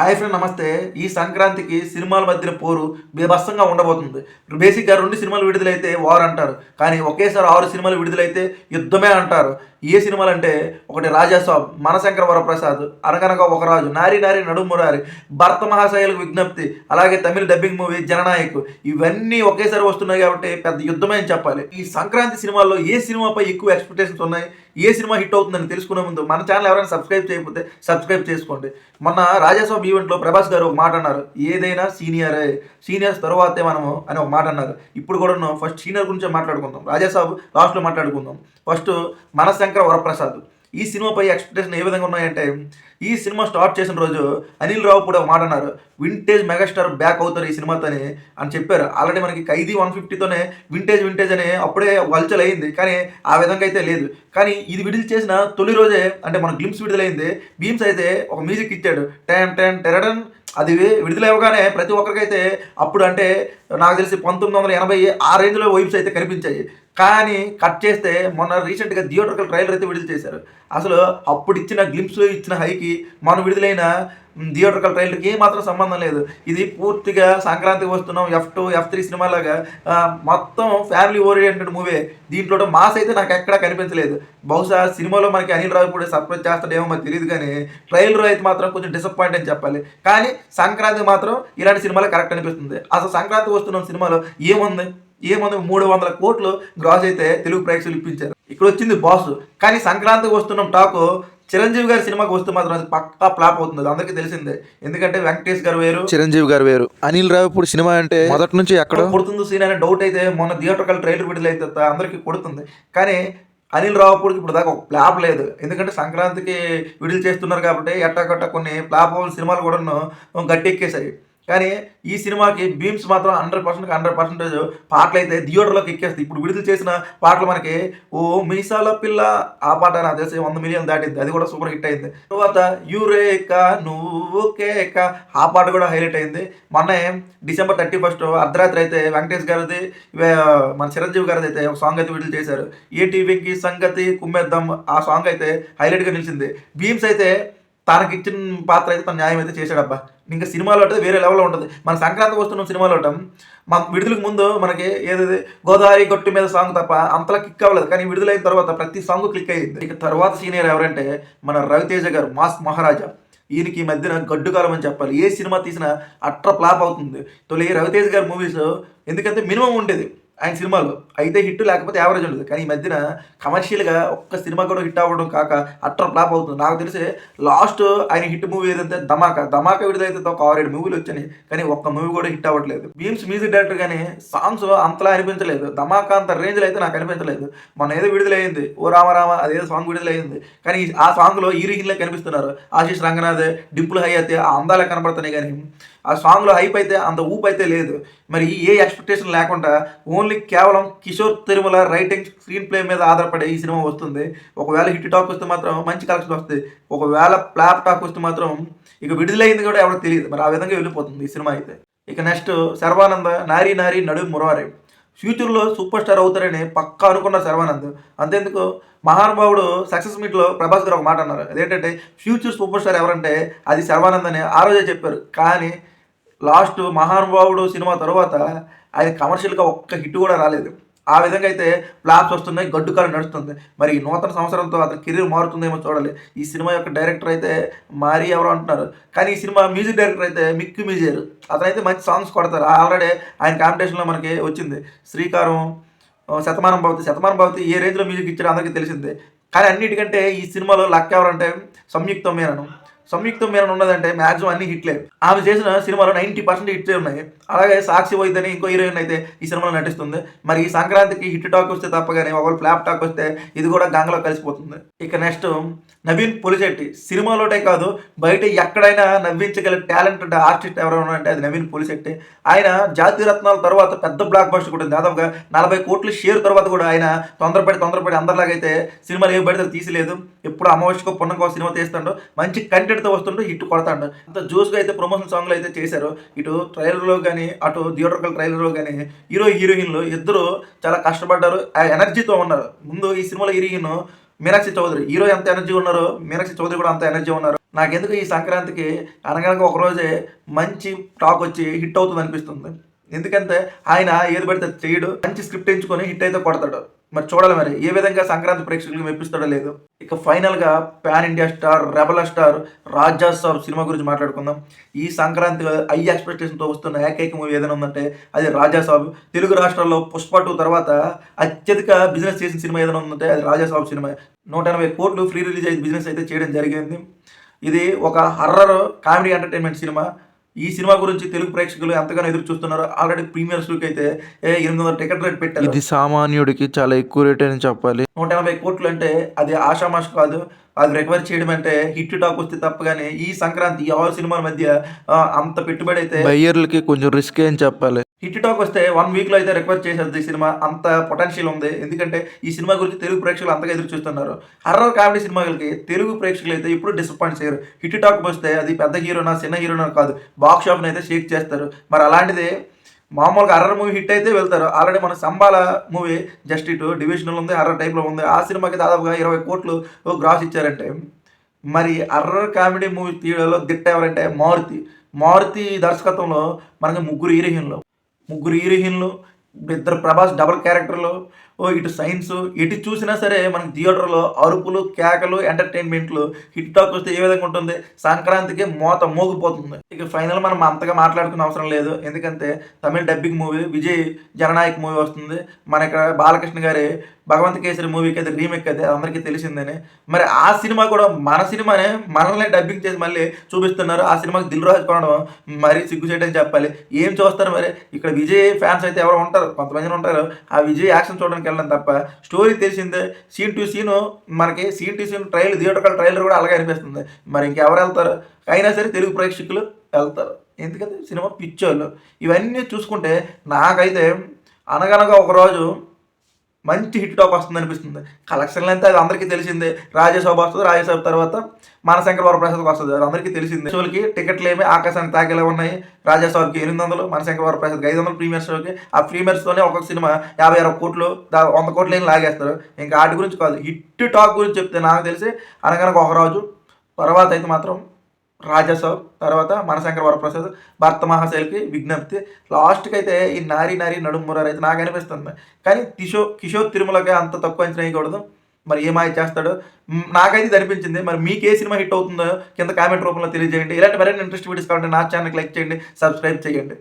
Hi friend నమస్తే. ఈ సంక్రాంతికి సినిమాల మధ్యన పోరు బీభత్సంగా ఉండబోతుంది. బేసిక్గా రెండు సినిమాలు విడుదలైతే వార్ అంటారు కానీ ఒకేసారి ఆరు సినిమాలు విడుదలైతే యుద్ధమే అంటారు. ఏ సినిమాలు అంటే ఒకటి రాజాసాబ్ మనశంకర వరప్రసాద్ అనగనగా ఒక రాజు నారి నారి నడుమురారి భర్త మహాశైలకు విజ్ఞప్తి అలాగే తమిళ డబ్బింగ్ మూవీ జననాయక్ ఇవన్నీ ఒకేసారి వస్తున్నాయి కాబట్టి పెద్ద యుద్ధమే అని చెప్పాలి. ఈ సంక్రాంతి సినిమాల్లో ఏ సినిమాపై ఎక్కువ ఎక్స్పెక్టేషన్స్ ఉన్నాయి ఏ సినిమా హిట్ అవుతుందని తెలుసుకునే ముందు మన ఛానల్ ఎవరైనా సబ్స్క్రైబ్ చేయకపోతే సబ్స్క్రైబ్ చేసుకోండి. మొన్న రాజాసాబ్ ఈవెంట్లో ప్రభాస్ గారు ఒక మాట అన్నారు ఏదైనా సీనియరే సీనియర్స్ తర్వాతే మనము అని ఒక మాట అన్నారు. ఇప్పుడు కూడా ఫస్ట్ సీనియర్ గురించే మాట్లాడుకుందాం రాజాసాబ్ లాస్ట్లో మాట్లాడుకుందాం. ఫస్ట్ మనశంకర వరప్రసాద్. ఈ సినిమాపై ఎక్స్పెక్టేషన్ ఏ విధంగా ఉన్నాయంటే ఈ సినిమా స్టార్ట్ చేసిన రోజు అనిల్ రావు కూడా మాట అన్నారు వింటేజ్ మెగాస్టార్ బ్యాక్ అవుతారు ఈ సినిమాతోని అని చెప్పారు. ఆల్రెడీ మనకి ఖైదీ వన్ ఫిఫ్టీతోనే వింటేజ్ వింటేజ్ అని అప్పుడే వల్చల్ అయింది కానీ ఆ విధంగా అయితే లేదు. కానీ ఇది విడుదల చేసిన తొలి రోజే అంటే మన గ్లిమ్స్ విడుదలైంది. భీమ్స్ అయితే ఒక మ్యూజిక్ ఇచ్చాడు. టెన్ టెన్ టెరడన్ అది విడుదలవ్వగానే ప్రతి ఒక్కరికైతే అప్పుడు అంటే నాకు తెలిసి పంతొమ్మిది వందల ఎనభై ఆ రేంజ్లో వైబ్స్ అయితే కనిపించాయి. కానీ కట్ చేస్తే మొన్న రీసెంట్గా థియేటర్కల్ ట్రైలర్ అయితే విడుదల చేశారు. అసలు అప్పుడు ఇచ్చిన గ్లిమ్స్ ఇచ్చిన హైకి మనం విడుదలైన థియేటర్కల్ ట్రైలర్కి ఏమాత్రం మాత్రం సంబంధం లేదు. ఇది పూర్తిగా సంక్రాంతికి వస్తున్నాం ఎఫ్ టూ ఎఫ్ త్రీ సినిమాలాగా. మొత్తం ఫ్యామిలీ ఓరియంటెడ్ మూవీ దీంట్లో మాస్ అయితే నాకు ఎక్కడా కనిపించలేదు. బహుశా సినిమాలో మనకి అనిల్ రావు కూడా సర్ప్రైజ్ చేస్తాడేమో మరి తెలియదు కానీ ట్రైలర్ అయితే మాత్రం కొంచెం డిసప్పాయింట్ అని చెప్పాలి. కానీ సంక్రాంతికి మాత్రం ఇలాంటి సినిమాలు కరెక్ట్ అనిపిస్తుంది. అసలు సంక్రాంతి వస్తున్న సినిమాలో ఏముంది? ఏముంది మూడు వందల కోట్లు గ్రాస్ అయితే తెలుగు ప్రేక్షకులు ఇప్పించారు. ఇక్కడ వచ్చింది బాస్. కానీ సంక్రాంతికి వస్తున్నాం టాకు చిరంజీవి గారి సినిమాకి వస్తే మాత్రం అది పక్కా ఫ్లాప్ అవుతుంది. అది అందరికీ తెలిసిందే. ఎందుకంటే వెంకటేష్ గారు వేరు. చిరంజీవి గారు వేరు. అనిల్ రావిపూడి సినిమా అంటే మొదటి నుంచి ఎక్కడో కొడుతుంది సీన్ అనే డౌట్ అయితే మొన్న థియేటర్కల్ ట్రైలర్ విడుదలైతే అందరికీ కొడుతుంది. కానీ అనిల్ రావుపూడికి ఇప్పుడు దాకా ఒక ప్లాప్ లేదు. ఎందుకంటే సంక్రాంతికి విడుదల చేస్తున్నారు కాబట్టి ఎట్టగట్ట కొన్ని ప్లాప్ సినిమాలు కూడా గట్టెక్కేశాయి. కానీ ఈ సినిమాకి బీమ్స్ మాత్రం హండ్రెడ్ పర్సెంట్కి హండ్రెడ్ పర్సెంటేజ్ పాటలు అయితే థియేటర్లోకి ఎక్కేస్తుంది ఇప్పుడు విడుదల చేసిన పాటలు మనకి ఓ మీసాల పిల్ల ఆ పాట నాకు తెలిసి వంద మిలియన్ దాటింది అది కూడా సూపర్ హిట్ అయింది. తర్వాత యూరేక నువ్వు కేక ఆ పాట కూడా హైలైట్ అయింది. మొన్న డిసెంబర్ థర్టీ ఫస్ట్ అర్ధరాత్రి అయితే వెంకటేష్ గారిది మన చిరంజీవి గారిది అయితే ఒక సాంగ్ అయితే విడుదల చేశారు. ఏ టీవీకి సంగతి కుమ్మేద్దాం ఆ సాంగ్ అయితే హైలైట్గా నిలిచింది. బీమ్స్ అయితే తనకి ఇచ్చిన పాత్ర అయితే తన న్యాయం అయితే చేశాడబ్బా. ఇంకా సినిమాలో అంటే వేరే లెవెల్లో ఉంటుంది. మన సంక్రాంతికి వస్తున్న సినిమాలో మన విడుదలకు ముందు మనకి ఏదైతే గోదావరి గొట్టు మీద సాంగ్ తప్ప అంతలా క్లిక్ అవ్వలేదు. కానీ విడుదలైన తర్వాత ప్రతి సాంగ్ క్లిక్ అయ్యింది. ఇక తర్వాత సీనియర్ ఎవరంటే మన రవితేజ గారు మాస్ మహారాజా. ఈయనకి ఈ మధ్యన గడ్డుకాలం అని చెప్పాలి. ఏ సినిమా తీసినా అట్ర ఫ్లాప్ అవుతుంది. తొలి రవితేజ గారి మూవీస్ ఎందుకంటే మినిమం ఉండేది. ఆయన సినిమాలు అయితే హిట్ లేకపోతే యావరేజ్ ఉండదు. కానీ ఈ మధ్యన కమర్షియల్గా ఒక్క సినిమా కూడా హిట్ అవ్వడం కాక అట్ర ఫ్లాప్ అవుతుంది. నాకు తెలిసి లాస్ట్ ఆయన హిట్ మూవీ ఏదంటే ధమాకా. ధమాకా విడుదలైతే ఒక ఆరేడు మూవీలు వచ్చాయి. కానీ ఒక్క మూవీ కూడా హిట్ అవ్వట్లేదు. బీమ్స్ మ్యూజిక్ డైరెక్టర్ కానీ సాంగ్స్ అంతలా అనిపించలేదు. ధమాకా అంత రేంజ్లో అయితే నాకు అనిపించలేదు. మొన్న ఏదో విడుదలైంది. ఓ రామ రామ అదేదో సాంగ్ విడుదలైంది. కానీ ఆ సాంగ్లో హీరోయిన్లే కనిపిస్తున్నారు. ఆశీష్ రంగనాథ్ డింపుల్ హై అయితే ఆ అందాలే కనబడుతున్నాయి కానీ ఆ సాంగ్లో హైప్ అయితే అంత ఊపు అయితే లేదు. మరి ఏ ఎక్స్పెక్టేషన్ లేకుండా ఓన్లీ కేవలం Kishore Tirumala writing screenplay మీద ఆధారపడే ఈ సినిమా వస్తుంది. ఒకవేళ హిట్ టాక్ వస్తే మాత్రం మంచి కలెక్షన్ వస్తుంది. ఒకవేళ ప్లాప్ టాక్ వస్తే మాత్రం ఇక విడుదలైంది కూడా ఎవరికి తెలియదు. మరి ఆ విధంగా వెళ్ళిపోతుంది ఈ సినిమా అయితే. ఇక నెక్స్ట్ శర్వానంద నారీ నారీ నడు మురవారి ఫ్యూచర్లో సూపర్ స్టార్ అవుతారని పక్కా అనుకున్న శర్వానంద్ అంతేందుకు? మహానుభావుడు సక్సెస్ మీట్లో ప్రభాస్ గారు ఒక మాట అన్నారు. అదేంటంటే ఫ్యూచర్ సూపర్ స్టార్ ఎవరంటే అది శర్వానంద్ అని ఆ రోజే చెప్పారు. కానీ లాస్ట్ మహానుభావుడు సినిమా తర్వాత ఆయన కమర్షియల్గా ఒక్క హిట్ కూడా రాలేదు. ఆ విధంగా అయితే ఫ్లాప్స్ వస్తున్నాయి గడ్డుకాలు నడుస్తుంది. మరి ఈ నూతన సంవత్సరంతో అతని కెరీర్ మారుతుందేమో చూడాలి. ఈ సినిమా యొక్క డైరెక్టర్ అయితే మారి ఎవరు అంటున్నారు. కానీ ఈ సినిమా మ్యూజిక్ డైరెక్టర్ అయితే మిక్కి మ్యూజియర్ అతనైతే మంచి సాంగ్స్ కొడతారు. ఆల్రెడీ ఆయన కాంపిటీషన్లో మనకి వచ్చింది. శ్రీకారం శతమానం భవతి. శతమానం భవతి ఏ రేంజ్లో మ్యూజిక్ ఇచ్చారో అందరికీ తెలిసిందే. కానీ అన్నిటికంటే ఈ సినిమాలో లక్ ఎవరంటే సంయుక్తమేనను సంయుక్తం మీద ఉన్నదంటే మాక్సిమం అన్ని హిట్లే. ఆమె చేసిన సినిమాలో నైంటీ పర్సెంట్ హిట్లే ఉన్నాయి. అలాగే సాక్షి వైద్యని ఇంకో హీరోయిన్ అయితే ఈ సినిమాలో నటిస్తుంది. మరి ఈ సంక్రాంతికి హిట్ టాక్ వస్తే తప్ప కానీ ఒకవేళ ఫ్లాప్ టాక్ వస్తే ఇది కూడా గంగలో కలిసిపోతుంది. ఇక నెక్స్ట్ నవీన్ పులిశెట్టి. సినిమాలోటే కాదు బయట ఎక్కడైనా నవ్వించగల టాలెంటెడ్ ఆర్టిస్ట్ ఎవరైనా అంటే అది నవీన్ పులిశెట్టి. ఆయన జాతీయ రత్నాల తర్వాత పెద్ద బ్లాక్ బస్టర్ కూడా ఉంది. దాదాపుగా నలభై కోట్ల షేర్ తర్వాత కూడా ఆయన తొందరపడి తొందరపడి అందరిలాగైతే సినిమాలు ఏమి పడితే తీసలేదు ఎప్పుడు అమావాస్యకో పుణ్యంకో సినిమా తీస్తాడు. మంచి కంటెంట్ కంటెంట్తో వస్తుంటూ హిట్ కొడతాడు. అంత జోస్గా అయితే ప్రమోషన్ సాంగ్లు అయితే చేశారు. ఇటు ట్రైలర్లో కానీ అటు థియేటర్కల్ ట్రైలర్లో కానీ హీరో హీరోయిన్లు ఇద్దరు చాలా కష్టపడ్డారు. ఆ ఎనర్జీతో ఉన్నారు. ముందు ఈ సినిమాలో హీరోయిన్ మీనాక్షి చౌదరి. హీరో ఎంత ఎనర్జీ ఉన్నారో మీనాక్షి చౌదరి కూడా అంత ఎనర్జీ ఉన్నారు. నాకెందుకు ఈ సంక్రాంతికి అనగనగా ఒకరోజే మంచి టాక్ వచ్చి హిట్ అవుతుంది అనిపిస్తుంది. ఎందుకంటే ఆయన ఏది పడితే చేయడు. మంచి స్క్రిప్ట్ ఎంచుకొని హిట్ అయితే కొడతాడు. మరి చూడాలి మరి. ఏ విధంగా సంక్రాంతి ప్రేక్షకులకు మెప్పిస్తాడో లేదు. ఇక ఫైనల్గా pan India star rebel star Raja Saab cinema గురించి మాట్లాడుకుందాం. ఈ సంక్రాంతి హై ఎక్స్పెక్టేషన్తో వస్తున్న ఏకైక మూవీ ఏదైనా ఉందంటే అది రాజా సాబ్. తెలుగు రాష్ట్రాల్లో పుష్ప టూ తర్వాత అత్యధిక బిజినెస్ చేసిన సినిమా ఏదైనా ఉందంటే అది రాజా సాబ్ సినిమా. నూట ఎనభై కోట్లు ఫ్రీ రిలీజ్ అయ్యి బిజినెస్ అయితే చేయడం జరిగింది. ఇది ఒక హర్రర్ కామెడీ ఎంటర్టైన్మెంట్ సినిమా. ఈ సినిమా గురించి తెలుగు ప్రేక్షకులు ఎంతగానో ఎదురు చూస్తున్నారు ఆల్రెడీ ప్రీమియర్ షోకి అయితే ఎనిమిది వందల టికెట్ రేట్ పెట్టారు. ఇది సామాన్యుడికి చాలా ఎక్కువ రేట్ అని చెప్పాలి. నూట ఎనభై కోట్లు అంటే అది ఆషామాష్ కాదు. అది రికవర్ చేయడం అంటే హిట్ టాక్ వస్తే తప్ప కానీ ఈ సంక్రాంతి ఈ ఆరు సినిమాల మధ్య అంత పెట్టుబడి అయితే బయ్యర్లకి కొంచెం రిస్క్ అని చెప్పాలి? హిట్ టాక్ వస్తే వన్ వీక్లో అయితే రికవర్ చేసేది ఈ సినిమా. అంత పొటెన్షియల్ ఉంది. ఎందుకంటే ఈ సినిమా గురించి తెలుగు ప్రేక్షకులు అంతగా ఎదురు చూస్తున్నారు. హర్రర్ కామెడీ సినిమాలకి తెలుగు ప్రేక్షకులు అయితే ఇప్పుడు డిసప్పాయింట్ చేయరు. హిట్ టాక్ వస్తే అది పెద్ద హీరోనా చిన్న హీరోనా కాదు. బాక్స్ షాప్ని అయితే షేక్ చేస్తారు. మరి అలాంటిది మామూలుగా హర్రర్ మూవీ హిట్ అయితే వెళ్తారు. ఆల్రెడీ మన సంబాల మూవీ జస్ట్ ఇటు డివిజనల్ ఉంది హర్రర్ టైప్లో ఉంది. ఆ సినిమాకి దాదాపుగా ఇరవై కోట్లు గ్రాస్ ఇచ్చారంటే మరి హర్రర్ కామెడీ మూవీ తీయడంలో దిట్ట ఎవరంటే మారుతి. మారుతి దర్శకత్వంలో మనకి ముగ్గురు హీరోయిన్లు. ముగ్గురు హీరోయిన్లు ఇద్దరు ప్రభాస్ డబల్ క్యారెక్టర్లు ఓ ఇటు సైన్స్ ఇటు చూసినా సరే మనకి థియేటర్లో అరుపులు కేకలు ఎంటర్టైన్మెంట్లు హిట్ టాక్ వస్తే ఏ విధంగా ఉంటుంది? సంక్రాంతికి మోత మోగిపోతుంది. ఇక ఫైనల్ మనం అంతగా మాట్లాడుకునే అవసరం లేదు. ఎందుకంటే Tamil dubbing movie Vijay Jananayagan movie వస్తుంది. మన ఇక్కడ బాలకృష్ణ గారి భగవంత్ కేసరి మూవీకి అయితే రీమేక్ అయితే అందరికీ తెలిసిందని. మరి ఆ సినిమా కూడా మన సినిమానే మనల్ని డబ్బింగ్ చేసి మళ్ళీ చూపిస్తున్నారు. ఆ సినిమాకి దిల్ రాజు కొనడం మరీ సిగ్గుచేయడం చెప్పాలి. ఏం చూస్తారు మరి? ఇక్కడ విజయ్ ఫ్యాన్స్ అయితే ఎవరు ఉంటారు కొంతమంది ఉంటారు. ఆ విజయ్ యాక్షన్ చూడడానికి వెళ్ళడం తప్ప స్టోరీ తెలిసిందే. సీన్ టు సీను మనకి scene to scene trailer theatre trailer కూడా అలాగే అనిపిస్తుంది. మరి ఇంకెవరు వెళ్తారు? అయినా సరే తెలుగు ప్రేక్షకులు వెళ్తారు. ఎందుకంటే సినిమా పిచ్చోళ్ళు. ఇవన్నీ చూసుకుంటే నాకైతే అనగనగా ఒకరోజు మంచి హిట్ టాక్ వస్తుంది అనిపిస్తుంది కలెక్షన్లు అయితే అది అందరికీ తెలిసిందే. రాజ్యసభ వస్తుంది రాజ్యసభ తర్వాత మనశంకర వరప్రసాద్కి వస్తుంది అది అందరికీ తెలిసిందే. షోలకి టికెట్లు ఏమి ఆకాశానికి తాకేలా ఉన్నాయి. రాజ్యసభకి ఎనిమిది వందలు మనశంకర వరప్రసాద్కి ఐదు వందలు ప్రీమియర్ షోకి. ఆ ప్రీమియర్స్తోనే ఒక్కొక్క సినిమా యాభై అరవై కోట్లు దా వంద కోట్లు ఏం లాగేస్తారు. ఇంకా వాటి గురించి కాదు. హిట్ టాక్ గురించి చెప్తే నాకు తెలిసి అనగనక ఒక రోజు తర్వాత అయితే మాత్రం రాజాసాబ్ తర్వాత మనశంకర వరప్రసాద్ భర్త మహాశైలికి విజ్ఞప్తి. లాస్ట్కి అయితే ఈ నారి నారి నడుమురారు అయితే నాకు అనిపిస్తుంది కానీ కిషోర్ కిషోర్ తిరుమలకి అంత తక్కువ అంచనా వేయకూడదు. మరి ఏమాయ చేస్తాడు? నాకైతే ఇది అనిపించింది. మరి మీకు ఏ సినిమా హిట్ అవుతుందో కింద కామెంట్ రూపంలో తెలియజేయండి. ఇలాంటి మరిన్ని ఇంట్రెస్ట్ వీడియోస్ కావాలంటే నా ఛానల్కి లైక్ చేయండి సబ్స్క్రైబ్ చేయండి.